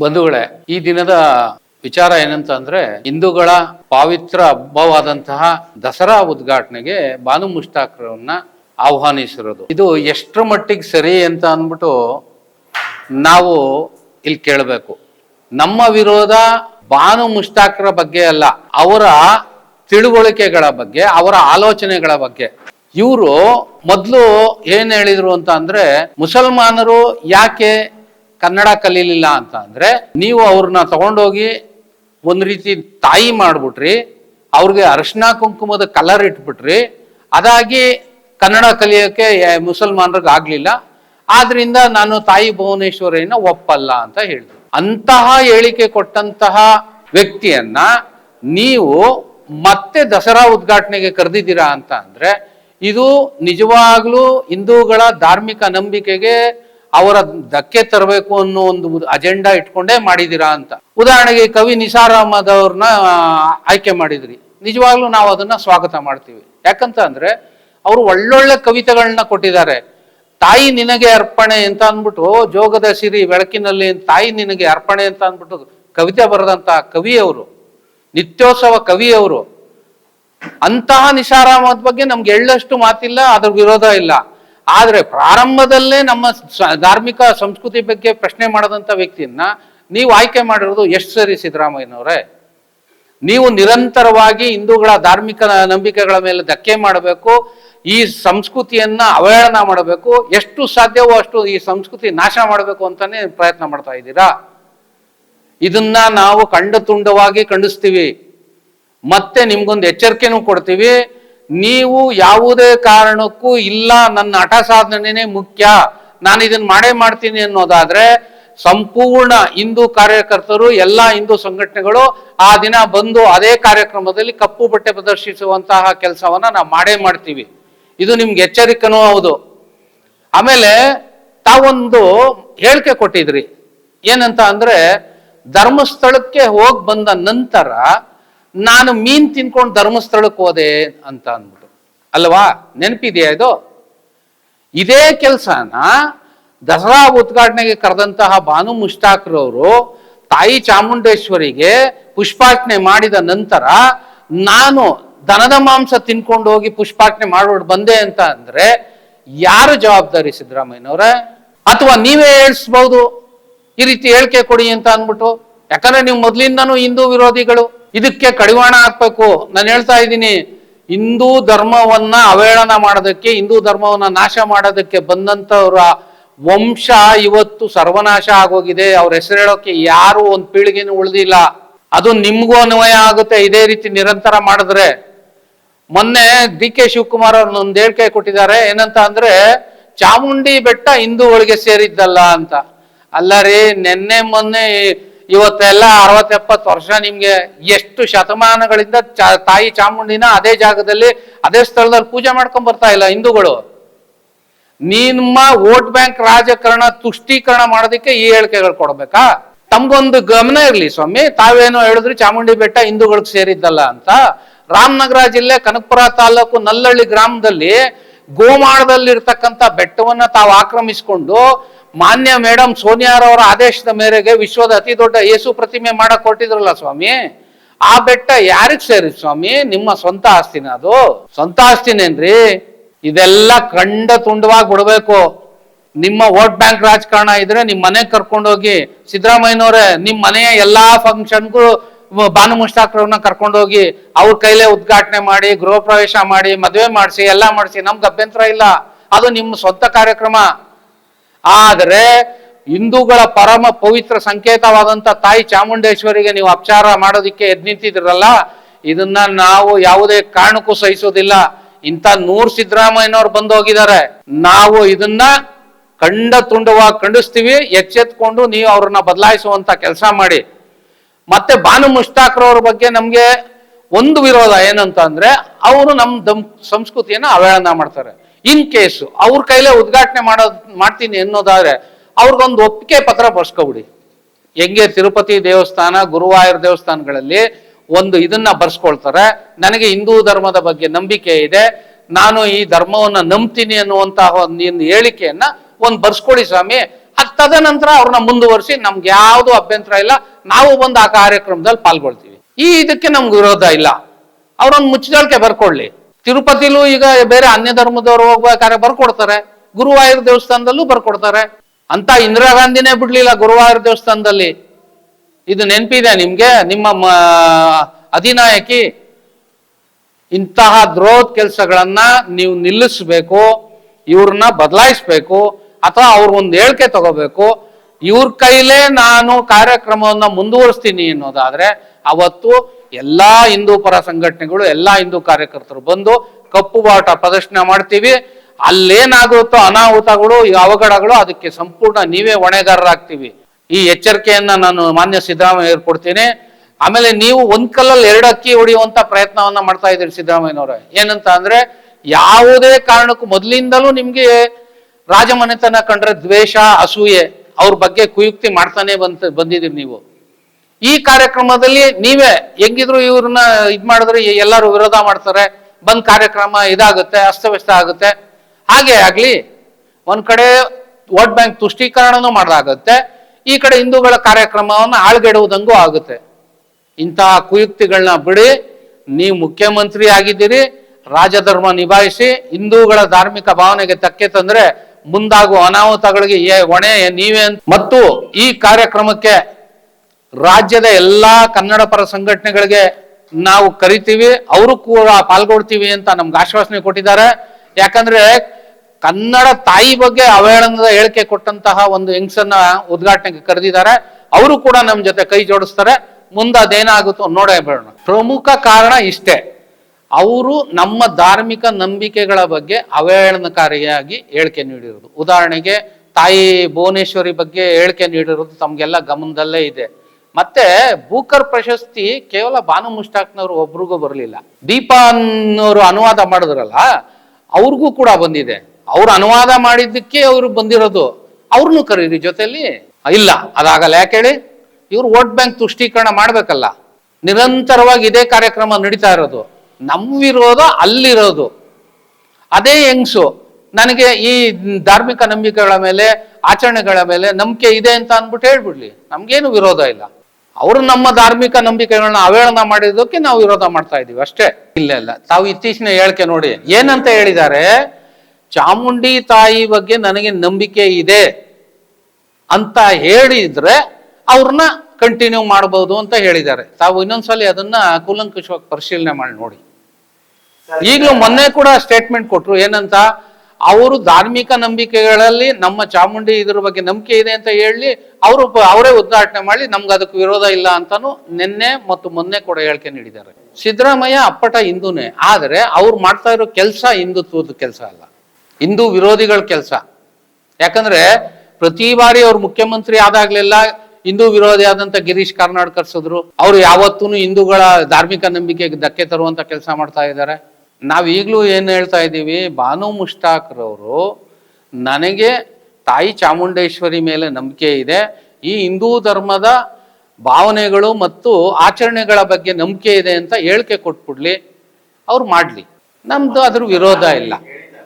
ಬಂಧುಗಳೇ, ಈ ದಿನದ ವಿಚಾರ ಏನಂತ ಅಂದ್ರೆ ಹಿಂದೂಗಳ ಪಾವಿತ್ರ ಹಬ್ಬವಾದಂತಹ ದಸರಾ ಉದ್ಘಾಟನೆಗೆ ಬಾನು ಮುಷ್ತಾಕ್ರವನ್ನ ಆಹ್ವಾನಿಸಿರೋದು. ಇದು ಎಷ್ಟರ ಮಟ್ಟಿಗೆ ಸರಿ ಅಂತ ಅಂದ್ಬಿಟ್ಟು ನಾವು ಇಲ್ಲಿ ಕೇಳಬೇಕು. ನಮ್ಮ ವಿರೋಧ ಬಾನು ಮುಷ್ತಾಕ್ರ ಬಗ್ಗೆ ಅಲ್ಲ, ಅವರ ತಿಳುವಳಿಕೆಗಳ ಬಗ್ಗೆ, ಅವರ ಆಲೋಚನೆಗಳ ಬಗ್ಗೆ. ಇವರು ಮೊದಲು ಏನ್ ಹೇಳಿದ್ರು ಅಂತ ಅಂದ್ರೆ, ಮುಸಲ್ಮಾನರು ಯಾಕೆ ಕನ್ನಡ ಕಲೀಲಿಲ್ಲ ಅಂತ ಅಂದ್ರೆ ನೀವು ಅವ್ರನ್ನ ತಗೊಂಡೋಗಿ ಒಂದು ರೀತಿ ತಾಯಿ ಮಾಡ್ಬಿಟ್ರಿ, ಅವ್ರಿಗೆ ಅರಿಶಿನ ಕುಂಕುಮದ ಕಲರ್ ಇಟ್ಬಿಟ್ರಿ, ಅದಾಗಿ ಕನ್ನಡ ಕಲಿಯೋಕ್ಕೆ ಮುಸಲ್ಮಾನರಿಗೆ ಆಗ್ಲಿಲ್ಲ. ಆದ್ರಿಂದ ನಾನು ತಾಯಿ ಭುವನೇಶ್ವರಿನ ಒಪ್ಪಲ್ಲ ಅಂತ ಹೇಳಿದ್ರು ಅಂತಹ ಹೇಳಿಕೆ ಕೊಟ್ಟಂತಹ ವ್ಯಕ್ತಿಯನ್ನ ನೀವು ಮತ್ತೆ ದಸರಾ ಉದ್ಘಾಟನೆಗೆ ಕರೆದಿದ್ದೀರಾ ಅಂತ ಅಂದ್ರೆ ಇದು ನಿಜವಾಗ್ಲೂ ಹಿಂದೂಗಳ ಧಾರ್ಮಿಕ ನಂಬಿಕೆಗೆ ಅವರ ಧಕ್ಕೆ ತರಬೇಕು ಅನ್ನೋ ಒಂದು ಅಜೆಂಡಾ ಇಟ್ಕೊಂಡೇ ಮಾಡಿದಿರಾ ಅಂತ. ಉದಾಹರಣೆಗೆ ಕವಿ ನಿಸಾರ್ ಅಹಮದ್ ಅವ್ರನ್ನ ಆಯ್ಕೆ ಮಾಡಿದ್ರಿ. ನಿಜವಾಗ್ಲೂ ನಾವು ಅದನ್ನ ಸ್ವಾಗತ ಮಾಡ್ತೀವಿ. ಯಾಕಂತ ಅಂದ್ರೆ, ಅವರು ಒಳ್ಳೊಳ್ಳೆ ಕವಿತೆಗಳನ್ನ ಕೊಟ್ಟಿದ್ದಾರೆ. ತಾಯಿ ನಿನಗೆ ಅರ್ಪಣೆ ಅಂತ ಅಂದ್ಬಿಟ್ಟು ಜೋಗದ ಸಿರಿ ಬೆಳಕಿನಲ್ಲಿ, ತಾಯಿ ನಿನಗೆ ಅರ್ಪಣೆ ಅಂತ ಅಂದ್ಬಿಟ್ಟು ಕವಿತೆ ಬರೆದಂತ ಕವಿಯವರು, ನಿತ್ಯೋತ್ಸವ ಕವಿಯವರು, ಅಂತಹ ನಿಸಾರಾಮದ ಬಗ್ಗೆ ನಮ್ಗೆ ಎಳ್ಳಷ್ಟು ಮಾತಿಲ್ಲ, ಅದ್ರ ವಿರೋಧ ಇಲ್ಲ. ಆದ್ರೆ ಪ್ರಾರಂಭದಲ್ಲೇ ನಮ್ಮ ಧಾರ್ಮಿಕ ಸಂಸ್ಕೃತಿ ಬಗ್ಗೆ ಪ್ರಶ್ನೆ ಮಾಡದಂತ ವ್ಯಕ್ತಿಯನ್ನ ನೀವು ಆಯ್ಕೆ ಮಾಡಿರೋದು ಎಷ್ಟು ಸರಿ ಸಿದ್ದರಾಮಯ್ಯನವರೇ? ನೀವು ನಿರಂತರವಾಗಿ ಹಿಂದೂಗಳ ಧಾರ್ಮಿಕ ನಂಬಿಕೆಗಳ ಮೇಲೆ ಧಕ್ಕೆ ಮಾಡಬೇಕು, ಈ ಸಂಸ್ಕೃತಿಯನ್ನ ಅವಹೇಳನ ಮಾಡಬೇಕು, ಎಷ್ಟು ಸಾಧ್ಯವೋ ಅಷ್ಟು ಈ ಸಂಸ್ಕೃತಿ ನಾಶ ಮಾಡಬೇಕು ಅಂತಾನೆ ಪ್ರಯತ್ನ ಮಾಡ್ತಾ ಇದ್ದೀರಾ? ಇದನ್ನ ನಾವು ಕಂಡ ತುಂಡವಾಗಿ ಖಂಡಿಸ್ತೀವಿ. ಮತ್ತೆ ನಿಮ್ಗೊಂದು ಎಚ್ಚರಿಕೆನೂ ಕೊಡ್ತೀವಿ. ನೀವು ಯಾವುದೇ ಕಾರಣಕ್ಕೂ ಇಲ್ಲ, ನನ್ನ ಹಠ ಸಾಧನೆನೇ ಮುಖ್ಯ, ನಾನು ಇದನ್ನ ಮಾಡೇ ಮಾಡ್ತೀನಿ ಅನ್ನೋದಾದ್ರೆ, ಸಂಪೂರ್ಣ ಹಿಂದೂ ಕಾರ್ಯಕರ್ತರು, ಎಲ್ಲಾ ಹಿಂದೂ ಸಂಘಟನೆಗಳು ಆ ದಿನ ಬಂದು ಅದೇ ಕಾರ್ಯಕ್ರಮದಲ್ಲಿ ಕಪ್ಪು ಬಟ್ಟೆ ಪ್ರದರ್ಶಿಸುವಂತಹ ಕೆಲಸವನ್ನ ನಾವು ಮಾಡೇ ಮಾಡ್ತೀವಿ. ಇದು ನಿಮ್ಗೆ ಎಚ್ಚರಿಕೆನೂ ಹೌದು. ಆಮೇಲೆ ತಾವೊಂದು ಹೇಳಿಕೆ ಕೊಟ್ಟಿದ್ರಿ. ಏನಂತ ಅಂದ್ರೆ, ಧರ್ಮಸ್ಥಳಕ್ಕೆ ಹೋಗಿ ಬಂದ ನಂತರ ನಾನು ಮೀನ್ ತಿನ್ಕೊಂಡು ಧರ್ಮಸ್ಥಳಕ್ಕೆ ಹೋದೆ ಅಂತ ಅಂದ್ಬಿಟ್ಟು. ಅಲ್ವಾ? ನೆನಪಿದೆಯಾ ಇದು? ಇದೇ ಕೆಲಸನ ದಸರಾ ಉದ್ಘಾಟನೆಗೆ ಕರೆದಂತಹ ಭಾನು ಮುಷ್ಟಾಕ್ರವರು ತಾಯಿ ಚಾಮುಂಡೇಶ್ವರಿಗೆ ಪುಷ್ಪಾರ್ಚನೆ ಮಾಡಿದ ನಂತರ ನಾನು ದನದ ಮಾಂಸ ತಿನ್ಕೊಂಡು ಹೋಗಿ ಪುಷ್ಪಾರ್ಚನೆ ಮಾಡ್ಬಿಟ್ಟು ಬಂದೆ ಅಂತ ಅಂದ್ರೆ ಯಾರು ಜವಾಬ್ದಾರಿ ಸಿದ್ದರಾಮಯ್ಯನವ್ರೆ? ಅಥವಾ ನೀವೇ ಹೇಳಿಸ್ಬಹುದು ಈ ರೀತಿ ಹೇಳಿಕೆ ಕೊಡಿ ಅಂತ ಅಂದ್ಬಿಟ್ಟು. ಯಾಕಂದ್ರೆ ನೀವು ಮೊದಲಿಂದನೂ ಹಿಂದೂ ವಿರೋಧಿಗಳು. ಇದಕ್ಕೆ ಕಡಿವಾಣ ಹಾಕ್ಬೇಕು. ನಾನು ಹೇಳ್ತಾ ಇದ್ದೀನಿ, ಹಿಂದೂ ಧರ್ಮವನ್ನ ಅವಹೇಳನ ಮಾಡೋದಕ್ಕೆ, ಹಿಂದೂ ಧರ್ಮವನ್ನ ನಾಶ ಮಾಡೋದಕ್ಕೆ ಬಂದಂತವ್ರ ವಂಶ ಇವತ್ತು ಸರ್ವನಾಶ ಆಗೋಗಿದೆ. ಅವ್ರ ಹೆಸರು ಹೇಳೋಕೆ ಯಾರು ಒಂದ್ ಪೀಳಿಗೆನೂ ಉಳಿದಿಲ್ಲ. ಅದು ನಿಮ್ಗೂ ಅನ್ವಯ ಆಗುತ್ತೆ. ಇದೇ ರೀತಿ ನಿರಂತರ ಮಾಡಿದ್ರೆ. ಮೊನ್ನೆ ಡಿ ಕೆ ಶಿವಕುಮಾರ್ ಅವ್ರನ್ನೊಂದು ಹೇಳಿಕೆ ಕೊಟ್ಟಿದ್ದಾರೆ. ಏನಂತ ಅಂದ್ರೆ, ಚಾಮುಂಡಿ ಬೆಟ್ಟ ಹಿಂದೂಗಳಿಗೆ ಸೇರಿದ್ದಲ್ಲ ಅಂತ. ಅಲ್ಲ ರೀ, ನಿನ್ನೆ ಮೊನ್ನೆ ಇವತ್ತೆಲ್ಲ ಅರವತ್ತೆಪ್ಪತ್ತು ವರ್ಷ ನಿಮ್ಗೆ ಎಷ್ಟು ಶತಮಾನಗಳಿಂದ ತಾಯಿ ಚಾಮುಂಡಿನ ಅದೇ ಜಾಗದಲ್ಲಿ, ಅದೇ ಸ್ಥಳದಲ್ಲಿ ಪೂಜೆ ಮಾಡ್ಕೊಂಡ್ ಬರ್ತಾ ಇಲ್ಲ ಹಿಂದೂಗಳು. ನಿಮ್ಮ ವೋಟ್ ಬ್ಯಾಂಕ್ ರಾಜಕಾರಣ ತುಷ್ಟೀಕರಣ ಮಾಡೋದಕ್ಕೆ ಈ ಹೇಳಿಕೆಗಳು ಕೊಡ್ಬೇಕಾ? ತಮ್ಗೊಂದು ಗಮನ ಇರಲಿ ಸ್ವಾಮಿ, ತಾವೇನೋ ಹೇಳಿದ್ರು ಚಾಮುಂಡಿ ಬೆಟ್ಟ ಹಿಂದೂಗಳಿಗೆ ಸೇರಿದ್ದಲ್ಲ ಅಂತ. ರಾಮನಗರ ಜಿಲ್ಲೆ ಕನಕಪುರ ತಾಲೂಕು ನಲ್ಲಳ್ಳಿ ಗ್ರಾಮದಲ್ಲಿ ಗೋಮಾಳದಲ್ಲಿರ್ತಕ್ಕಂಥ ಬೆಟ್ಟವನ್ನ ತಾವು ಆಕ್ರಮಿಸಿಕೊಂಡು ಮಾನ್ಯ ಮೇಡಮ್ ಸೋನಿಯಾರವರ ಆದೇಶದ ಮೇರೆಗೆ ವಿಶ್ವದ ಅತಿ ದೊಡ್ಡ ಯೇಸು ಪ್ರತಿಮೆ ಮಾಡಕ್ ಕೊಟ್ಟಿದ್ರಲ್ಲ ಸ್ವಾಮಿ? ಆ ಬೆಟ್ಟ ಯಾರಿಗ್ ಸೇರಿ ಸ್ವಾಮಿ? ನಿಮ್ಮ ಸ್ವಂತ ಆಸ್ತಿನ ಅದು. ಸ್ವಂತ ಆಸ್ತಿನೇನ್ರಿ? ಇದೆಲ್ಲ ಕಂಡ ತುಂಡವಾಗಿ ಬಿಡಬೇಕು. ನಿಮ್ಮ ವೋಟ್ ಬ್ಯಾಂಕ್ ರಾಜಕಾರಣ ಇದ್ರೆ ನಿಮ್ಮ ಮನೆ ಕರ್ಕೊಂಡೋಗಿ, ಸಿದ್ದರಾಮಯ್ಯನವ್ರೆ ನಿಮ್ಮ ಮನೆಯ ಎಲ್ಲಾ ಫಂಕ್ಷನ್ಗೂ ಬಾನು ಮುಷ್ತಾಕ್ರವ್ರನ್ನ ಕರ್ಕೊಂಡೋಗಿ, ಅವ್ರ ಕೈಲೇ ಉದ್ಘಾಟನೆ ಮಾಡಿ ಗೃಹ ಪ್ರವೇಶ ಮಾಡಿ, ಮದುವೆ ಮಾಡಿಸಿ, ಎಲ್ಲ ಮಾಡಿಸಿ, ನಮ್ಗೆ ಅಭ್ಯಂತರ ಇಲ್ಲ. ಅದು ನಿಮ್ಮ ಸ್ವಂತ ಕಾರ್ಯಕ್ರಮ. ಆದರೆ ಹಿಂದೂಗಳ ಪರಮ ಪವಿತ್ರ ಸಂಕೇತವಾದಂತ ತಾಯಿ ಚಾಮುಂಡೇಶ್ವರಿಗೆ ನೀವು ಅಪಚಾರ ಮಾಡೋದಿಕ್ಕೆ ಎದ್ ನಿಂತಿದ್ರಲ್ಲ, ಇದನ್ನ ನಾವು ಯಾವುದೇ ಕಾರಣಕ್ಕೂ ಸಹಿಸೋದಿಲ್ಲ. ಇಂಥ ನೂರ್ ಸಿದ್ದರಾಮಯ್ಯನವ್ರು ಬಂದು ಹೋಗಿದ್ದಾರೆ ನಾವು ಇದನ್ನ ಕಂಡ ತುಂಡವಾಗಿ ಖಂಡಿಸ್ತೀವಿ, ಎಚ್ಚೆತ್ಕೊಂಡು ನೀವು ಅವ್ರನ್ನ ಬದಲಾಯಿಸುವಂತ ಕೆಲಸ ಮಾಡಿ. ಮತ್ತೆ ಬಾನು ಮುಷ್ತಾಕ್ರವ್ರ ಬಗ್ಗೆ ನಮ್ಗೆ ಒಂದು ವಿರೋಧ ಏನಂತ ಅಂದ್ರೆ ಅವರು ನಮ್ಮ ದಂ ಸಂಸ್ಕೃತಿಯನ್ನ ಅವಹೇಳನ ಮಾಡ್ತಾರೆ. ಇನ್ ಕೇಸು ಅವ್ರ ಕೈಲೇ ಉದ್ಘಾಟನೆ ಮಾಡೋದ್, ಮಾಡ್ತೀನಿ ಅನ್ನೋದಾದ್ರೆ ಅವ್ರಿಗೊಂದು ಒಪ್ಪಿಗೆ ಪತ್ರ ಬರ್ಸ್ಕೊಬಿಡಿ. ಹೆಂಗೆ ತಿರುಪತಿ ದೇವಸ್ಥಾನ, ಗುರುವಾಯೂರ್ ದೇವಸ್ಥಾನಗಳಲ್ಲಿ ಒಂದು ಇದನ್ನ ಬರ್ಸ್ಕೊಳ್ತಾರೆ. ನನಗೆ ಹಿಂದೂ ಧರ್ಮದ ಬಗ್ಗೆ ನಂಬಿಕೆ ಇದೆ. ನಾನು ಈ ಧರ್ಮವನ್ನ ನಂಬ್ತೀನಿ ಅನ್ನುವಂತಹ ಒಂದು ಹೇಳಿಕೆಯನ್ನ ಒಂದು ಬರ್ಸ್ಕೊಡಿ ಸ್ವಾಮಿ. ಅದ್ ತದನಂತರ ಅವ್ರನ್ನ ಮುಂದುವರಿಸಿ ನಮ್ಗೆ ಯಾವುದು ಅಭ್ಯಂತರ ಇಲ್ಲ. ನಾವು ಬಂದು ಆ ಕಾರ್ಯಕ್ರಮದಲ್ಲಿ ಪಾಲ್ಗೊಳ್ತೀವಿ. ಈ ಇದಕ್ಕೆ ನಮ್ಗೆ ವಿರೋಧ ಇಲ್ಲ. ಅವ್ರೊಂದು ಮುಚ್ಚಳಿಕೆ ಬರ್ಕೊಳ್ಳಿ. ತಿರುಪತಿಲೂ ಈಗ ಬೇರೆ ಅನ್ಯ ಧರ್ಮದವರು ಹೋಗ್ಬೇಕಾದ್ರೆ ಬರ್ಕೊಡ್ತಾರೆ. ಗುರುವಾಯೂರ್ ದೇವಸ್ಥಾನದಲ್ಲೂ ಬರ್ಕೊಡ್ತಾರೆ. ಅಂತ ಇಂದಿರಾ ಗಾಂಧಿನೇ ಬಿಡ್ಲಿಲ್ಲ ಗುರುವಾಯೂರ್ ದೇವಸ್ಥಾನದಲ್ಲಿ. ಇದು ನೆನಪಿದೆ ನಿಮ್ಗೆ? ನಿಮ್ಮ ಅಧಿನಾಯಕಿ, ಇಂತಹ ದ್ರೋಹದ ಕೆಲಸಗಳನ್ನ ನೀವು ನಿಲ್ಲಿಸ್ಬೇಕು, ಇವ್ರನ್ನ ಬದಲಾಯಿಸ್ಬೇಕು, ಅಥವಾ ಅವ್ರ ಒಂದು ಹೇಳಿಕೆ ತಗೋಬೇಕು. ಇವ್ರ ಕೈಲೇ ನಾನು ಕಾರ್ಯಕ್ರಮವನ್ನ ಮುಂದುವರಿಸ್ತೀನಿ ಅನ್ನೋದಾದ್ರೆ, ಅವತ್ತು ಎಲ್ಲಾ ಹಿಂದೂ ಪರ ಸಂಘಟನೆಗಳು, ಎಲ್ಲಾ ಹಿಂದೂ ಕಾರ್ಯಕರ್ತರು ಬಂದು ಕಪ್ಪು ಬಾಟ ಪ್ರದರ್ಶನ ಮಾಡ್ತೀವಿ. ಅಲ್ಲೇನಾಗುತ್ತೋ ಅನಾಹುತಗಳು, ಈ ಅವಘಡಗಳು ಅದಕ್ಕೆ ಸಂಪೂರ್ಣ ನೀವೇ ಹೊಣೆಗಾರರಾಗ್ತೀವಿ. ಈ ಎಚ್ಚರಿಕೆಯನ್ನ ನಾನು ಮಾನ್ಯ ಸಿದ್ದರಾಮಯ್ಯ ಕೊಡ್ತೀನಿ. ಆಮೇಲೆ ನೀವು ಒಂದ್ ಕಲ್ಲಲ್ಲಿ ಎರಡು ಅಕ್ಕಿ ಹೊಡೆಯುವಂತ ಪ್ರಯತ್ನವನ್ನ ಮಾಡ್ತಾ ಇದ್ದೀರಿ ಸಿದ್ದರಾಮಯ್ಯನವರ. ಏನಂತ ಅಂದ್ರೆ, ಯಾವುದೇ ಕಾರಣಕ್ಕೂ ಮೊದಲಿಂದಲೂ ನಿಮ್ಗೆ ರಾಜಮನೆತನ ಕಂಡ್ರೆ ದ್ವೇಷ, ಅಸೂಯೆ, ಅವ್ರ ಬಗ್ಗೆ ಕುಯುಕ್ತಿ ಮಾಡ್ತಾನೆ ಬಂತ ಬಂದಿದ್ದೀರಿ ನೀವು. ಈ ಕಾರ್ಯಕ್ರಮದಲ್ಲಿ ನೀವೇ ಹೆಂಗಿದ್ರು ಇವ್ರನ್ನ ಇದ್ ಮಾಡಿದ್ರೆ ಎಲ್ಲರೂ ವಿರೋಧ ಮಾಡ್ತಾರೆ. ಬಂದ್ ಕಾರ್ಯಕ್ರಮ ಇದಾಗುತ್ತೆ, ಅಸ್ತವ್ಯಸ್ತ ಆಗುತ್ತೆ. ಹಾಗೆ ಆಗ್ಲಿ, ಒಂದ್ ಕಡೆ ವೋಟ್ ಬ್ಯಾಂಕ್ ತುಷ್ಟೀಕರಣನೂ ಮಾಡಲಾಗುತ್ತೆ ಈ ಕಡೆ ಹಿಂದೂಗಳ ಕಾರ್ಯಕ್ರಮವನ್ನು ಆಳ್ಗೆಡುವುದಂಗೂ ಆಗುತ್ತೆ. ಇಂತಹ ಕುಯುಕ್ತಿಗಳನ್ನ ಬಿಡಿ, ನೀವು ಮುಖ್ಯಮಂತ್ರಿ ಆಗಿದ್ದೀರಿ, ರಾಜಧರ್ಮ ನಿಭಾಯಿಸಿ, ಹಿಂದೂಗಳ ಧಾರ್ಮಿಕ ಭಾವನೆಗೆ ತಕ್ಕೆ ತಂದ್ರೆ ಮುಂದಾಗುವ ಅನಾಹುತಗಳಿಗೆ ಹೊಣೆ ನೀವೇ ಮತ್ತು ಈ ಕಾರ್ಯಕ್ರಮಕ್ಕೆ ರಾಜ್ಯದ ಎಲ್ಲಾ ಕನ್ನಡ ಪರ ಸಂಘಟನೆಗಳಿಗೆ ನಾವು ಕರಿತೀವಿ, ಅವರು ಕೂಡ ಪಾಲ್ಗೊಳ್ತೀವಿ ಅಂತ ನಮ್ಗೆ ಆಶ್ವಾಸನೆ ಕೊಟ್ಟಿದ್ದಾರೆ. ಯಾಕಂದ್ರೆ ಕನ್ನಡ ತಾಯಿ ಬಗ್ಗೆ ಅವಹೇಳನದ ಹೇಳಿಕೆ ಕೊಟ್ಟಂತಹ ಒಂದು ಹೆಂಗ್ಸನ್ನ ಉದ್ಘಾಟನೆಗೆ ಕರೆದಿದ್ದಾರೆ. ಅವರು ಕೂಡ ನಮ್ಮ ಜೊತೆ ಕೈ ಜೋಡಿಸ್ತಾರೆ. ಮುಂದೆ ಅದೇನಾಗುತ್ತೋ ನೋಡೇ ಬೇಡ ಪ್ರಮುಖ ಕಾರಣ ಇಷ್ಟೇ. ಅವರು ನಮ್ಮ ಧಾರ್ಮಿಕ ನಂಬಿಕೆಗಳ ಬಗ್ಗೆ ಅವಹೇಳನಕಾರಿಯಾಗಿ ಹೇಳಿಕೆ ನೀಡಿರೋದು. ಉದಾಹರಣೆಗೆ ತಾಯಿ ಭುವನೇಶ್ವರಿ ಬಗ್ಗೆ ಹೇಳಿಕೆ ನೀಡಿರೋದು ತಮಗೆಲ್ಲ ಗಮನದಲ್ಲೇ ಇದೆ. ಮತ್ತೆ ಬೂಕರ್ ಪ್ರಶಸ್ತಿ ಕೇವಲ ಬಾನು ಮುಷ್ಟಾಕ್ನವ್ರು ಒಬ್ರಿಗೂ ಬರಲಿಲ್ಲ. ದೀಪಾ ಅನ್ನೋರು ಅನುವಾದ ಮಾಡಿದ್ರಲ್ಲ, ಅವ್ರಿಗೂ ಕೂಡ ಬಂದಿದೆ. ಅವ್ರು ಅನುವಾದ ಮಾಡಿದ್ದಕ್ಕೆ ಅವ್ರು ಬಂದಿರೋದು ಅವ್ರನ್ನೂ ಕರೀರಿ ಜೊತೆಯಲ್ಲಿ ಇಲ್ಲ, ಅದಾಗಲ್ಲ, ಯಾಕೆ ಹೇಳಿ? ಇವ್ರು ವೋಟ್ ಬ್ಯಾಂಕ್ ತುಷ್ಟೀಕರಣ ಮಾಡ್ಬೇಕಲ್ಲ. ನಿರಂತರವಾಗಿ ಇದೇ ಕಾರ್ಯಕ್ರಮ ನಡೀತಾ ಇರೋದು. ನಮ್ಮ ವಿರೋಧ ಅಲ್ಲಿರೋದು. ಅದೇ ಹೆಂಗ್ಸು? ನನಗೆ ಈ ಧಾರ್ಮಿಕ ನಂಬಿಕೆಗಳ ಮೇಲೆ, ಆಚರಣೆಗಳ ಮೇಲೆ ನಂಬಿಕೆ ಇದೆ ಅಂತ ಅಂದ್ಬಿಟ್ಟು ಹೇಳ್ಬಿಡ್ಲಿ. ನಮ್ಗೇನು ವಿರೋಧ ಇಲ್ಲ. ಅವರು ನಮ್ಮ ಧಾರ್ಮಿಕ ನಂಬಿಕೆಗಳನ್ನ ಅವೇಳನ ಮಾಡಿದ್ದಕ್ಕೆ ನಾವು ವಿರೋಧ ಮಾಡ್ತಾ ಇದೀವಿ ಅಷ್ಟೇ. ಇಲ್ಲ ಇಲ್ಲ. ತಾವು ಇತ್ತೀಚಿನ ಹೇಳಿಕೆ ನೋಡಿ. ಏನಂತ ಹೇಳಿದ್ದಾರೆ? ಚಾಮುಂಡಿ ತಾಯಿ ಬಗ್ಗೆ ನನಗೆ ನಂಬಿಕೆ ಇದೆ ಅಂತ ಹೇಳಿದ್ರೆ ಅವ್ರನ್ನ ಕಂಟಿನ್ಯೂ ಮಾಡಬಹುದು ಅಂತ ಹೇಳಿದ್ದಾರೆ. ತಾವು ಇನ್ನೊಂದ್ಸಲಿ ಅದನ್ನ ಕೂಲಂಕುಷವಾಗಿ ಪರಿಶೀಲನೆ ಮಾಡಿ ನೋಡಿ. ಈಗಲೂ ಮೊನ್ನೆ ಕೂಡ ಸ್ಟೇಟ್ಮೆಂಟ್ ಕೊಟ್ರು ಏನಂತ? ಅವರು ಧಾರ್ಮಿಕ ನಂಬಿಕೆಗಳಲ್ಲಿ ನಮ್ಮ ಚಾಮುಂಡಿ ಇದ್ರ ಬಗ್ಗೆ ನಂಬಿಕೆ ಇದೆ ಅಂತ ಹೇಳಿ ಅವರು ಅವರೇ ಉದ್ಘಾಟನೆ ಮಾಡಿ ನಮ್ಗೆ ಅದಕ್ಕೆ ವಿರೋಧ ಇಲ್ಲ ಅಂತಾನು ನಿನ್ನೆ ಮತ್ತು ಮೊನ್ನೆ ಕೂಡ ಹೇಳಿಕೆ ನೀಡಿದ್ದಾರೆ. ಸಿದ್ದರಾಮಯ್ಯ ಅಪ್ಪಟ ಹಿಂದೂನೇ, ಆದರೆ ಅವ್ರು ಮಾಡ್ತಾ ಇರೋ ಕೆಲಸ ಹಿಂದುತ್ವದ ಕೆಲಸ ಅಲ್ಲ. ಹಿಂದೂ ವಿರೋಧಿಗಳ ಕೆಲಸ. ಯಾಕಂದ್ರೆ ಪ್ರತಿ ಬಾರಿ ಅವ್ರು ಮುಖ್ಯಮಂತ್ರಿ ಆದಾಗ್ಲೆಲ್ಲ ಹಿಂದೂ ವಿರೋಧಿ ಆದಂತ ಗಿರೀಶ್ ಕಾರ್ನಾಡ್ ಕರ್ಸಿದ್ರು. ಅವ್ರು ಯಾವತ್ತೂ ಹಿಂದೂಗಳ ಧಾರ್ಮಿಕ ನಂಬಿಕೆಗೆ ಧಕ್ಕೆ ತರುವಂತ ಕೆಲಸ ಮಾಡ್ತಾ ಇದ್ದಾರೆ. ನಾವ್ ಈಗಲೂ ಏನು ಹೇಳ್ತಾ ಇದ್ದೀವಿ ಬಾನು ಮುಷ್ಟಾಕ್ರವರು ನನಗೆ ತಾಯಿ ಚಾಮುಂಡೇಶ್ವರಿ ಮೇಲೆ ನಂಬಿಕೆ ಇದೆ. ಈ ಹಿಂದೂ ಧರ್ಮದ ಭಾವನೆಗಳು ಮತ್ತು ಆಚರಣೆಗಳ ಬಗ್ಗೆ ನಂಬಿಕೆ ಇದೆ ಅಂತ ಹೇಳಿಕೆ ಕೊಟ್ಬಿಡ್ಲಿ. ಅವ್ರು ಮಾಡಲಿ. ನಮ್ಮದು ಅದ್ರ ವಿರೋಧ ಇಲ್ಲ.